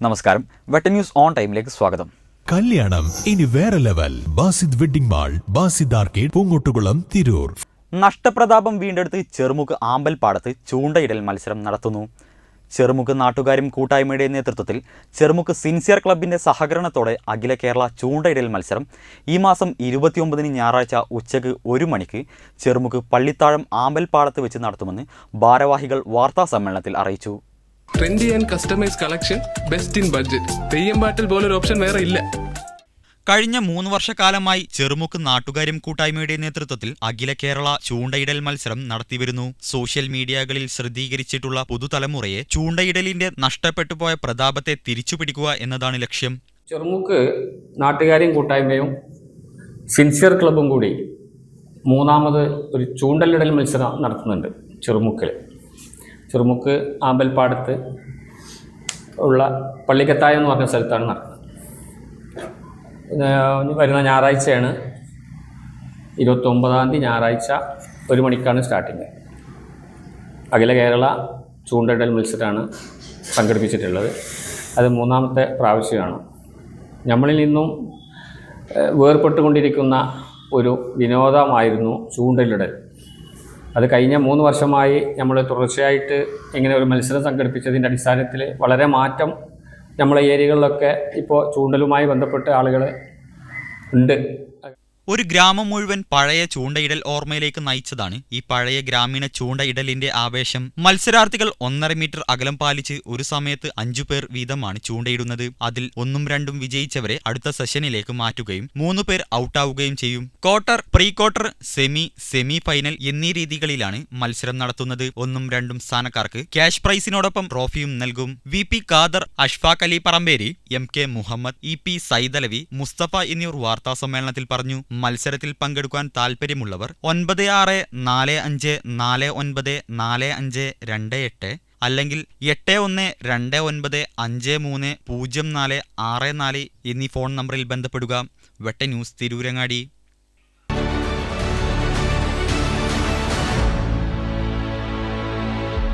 നമസ്കാരം. വെട്ട news on ടൈമിലേക്ക് സ്വാഗതം. കല്യാണം ഇനി വേറെ level. Basid wedding mall Basid arcade Poonkottukulam Tirur. നഷ്ടപ്രതാപം വീണ്ടെടുത്ത് ചെറുമുക്ക് ആമ്പൽപ്പാടത്ത് ചൂണ്ടയിടൽ മത്സരം നടത്തുന്നു. ചെറുമുക്ക് നാട്ടുകാരും കൂട്ടായ്മയുടെ നേതൃത്വത്തിൽ ചെറുമുക്ക് സിൻസിയർ ക്ലബിന്റെ സഹകരണത്തോടെ അഖില കേരള ചൂണ്ടയിടൽ മത്സരം ഈ മാസം ഇരുപത്തിയൊമ്പതിന് ഞായറാഴ്ച ഉച്ചയ്ക്ക് ഒരു മണിക്ക് ചെറുമുക്ക് പള്ളിത്താഴം ആമ്പൽപ്പാടത്ത് വെച്ച് നടത്തുമെന്ന് ഭാരവാഹികൾ വാർത്താ സമ്മേളനത്തിൽ അറിയിച്ചു. Trendy and customise collection best in budget Theyyam പാട്ടിൽ പോലൊരു ഓപ്ഷൻ വേറെ ഇല്ല. കഴിഞ്ഞ മൂന്ന് വർഷക്കാലമായി ചെറുമുക്ക് നാട്ടുകാരും കൂട്ടായ്മയുടെ നേതൃത്വത്തിൽ അഖില കേരള ചൂണ്ടയിടൽ മത്സരം നടത്തിവരുന്നു. സോഷ്യൽ മീഡിയകളിൽ ശ്രദ്ധീകരിച്ചിട്ടുള്ള പുതുതലമുറയെ ചൂണ്ടയിടലിന്റെ നഷ്ടപ്പെട്ടുപോയ പ്രതാപത്തെ തിരിച്ചുപിടിക്കുക എന്നതാണ് ലക്ഷ്യം. ചെറുമുക്ക് നാട്ടുകാരും കൂട്ടായ്മയും സിൻസിയർ ക്ലബും കൂടി മൂന്നാമത് ഒരു ചൂണ്ടലിടൽ മത്സരം നടത്തുന്നുണ്ട് ചെറുമുക്കിൽ. ചെറുമുക്ക് ആമ്പൽപ്പാടത്ത് ഉള്ള പള്ളിക്കത്തായം എന്ന് പറഞ്ഞ സ്ഥലത്താണ് നടക്കുന്നത്. വരുന്ന ഞായറാഴ്ചയാണ്. ഇരുപത്തൊമ്പതാം തീയതി ഞായറാഴ്ച ഒരു മണിക്കാണ് സ്റ്റാർട്ടിങ്. അഖില കേരള ചൂണ്ടയിടൽ മത്സരമാണ് സംഘടിപ്പിച്ചിട്ടുള്ളത് അത് മൂന്നാമത്തെ പ്രാവശ്യമാണ്. നമ്മളിൽ നിന്നും വേർപെട്ടുകൊണ്ടിരിക്കുന്ന ഒരു വിനോദമായിരുന്നു ചൂണ്ടലിടൽ അത് കഴിഞ്ഞ മൂന്ന് വർഷമായി നമ്മൾ തുടർച്ചയായിട്ട് ഇങ്ങനെ ഒരു മത്സരം സംഘടിപ്പിച്ചതിന്റെ അടിസ്ഥാനത്തിൽ വളരെ മാറ്റം നമ്മളെ ഏരിയകളിലൊക്കെ ഇപ്പോൾ ചൂണ്ടലുമായി ബന്ധപ്പെട്ട് ആളുകൾ ഉണ്ട്. ഒരു ഗ്രാമം മുഴുവൻ പഴയ ചൂണ്ടയിടൽ ഓർമ്മയിലേക്ക് നയിച്ചതാണ് ഈ പഴയ ഗ്രാമീണ ചൂണ്ടയിടലിന്റെ ആവേശം. മത്സരാർത്ഥികൾ ഒന്നര മീറ്റർ അകലം പാലിച്ച് ഒരു സമയത്ത് അഞ്ചു പേർ വീതമാണ് ചൂണ്ടയിടുന്നത്. അതിൽ ഒന്നും രണ്ടും വിജയിച്ചവരെ അടുത്ത സെഷനിലേക്ക് മാറ്റുകയും മൂന്നു പേർ ഔട്ടാവുകയും ചെയ്യും. Quarter pre quarter semi semi final എന്നീ രീതികളിലാണ് മത്സരം നടത്തുന്നത്. ഒന്നും രണ്ടും സ്ഥാനക്കാർക്ക് ക്യാഷ് പ്രൈസിനോടൊപ്പം ട്രോഫിയും നൽകും. V P Khader Ashfaq Ali Paramberi M K Muhammad E P Saidalavi Mustafa എന്നിവർ വാർത്താ സമ്മേളനത്തിൽ പറഞ്ഞു. മത്സരത്തിൽ പങ്കെടുക്കാൻ താൽപ്പര്യമുള്ളവർ ഒൻപത് ആറ് നാല് അഞ്ച് നാല് ഒൻപത് നാല് അഞ്ച് രണ്ട് എട്ട് അല്ലെങ്കിൽ എട്ട് ഒന്ന് രണ്ട് ഒൻപത് അഞ്ച് മൂന്ന് പൂജ്യം നാല് ആറ് നാല് എന്നീ ഫോൺ നമ്പറിൽ ബന്ധപ്പെടുക. വെട്ട ന്യൂസ് തിരൂരങ്ങാടി.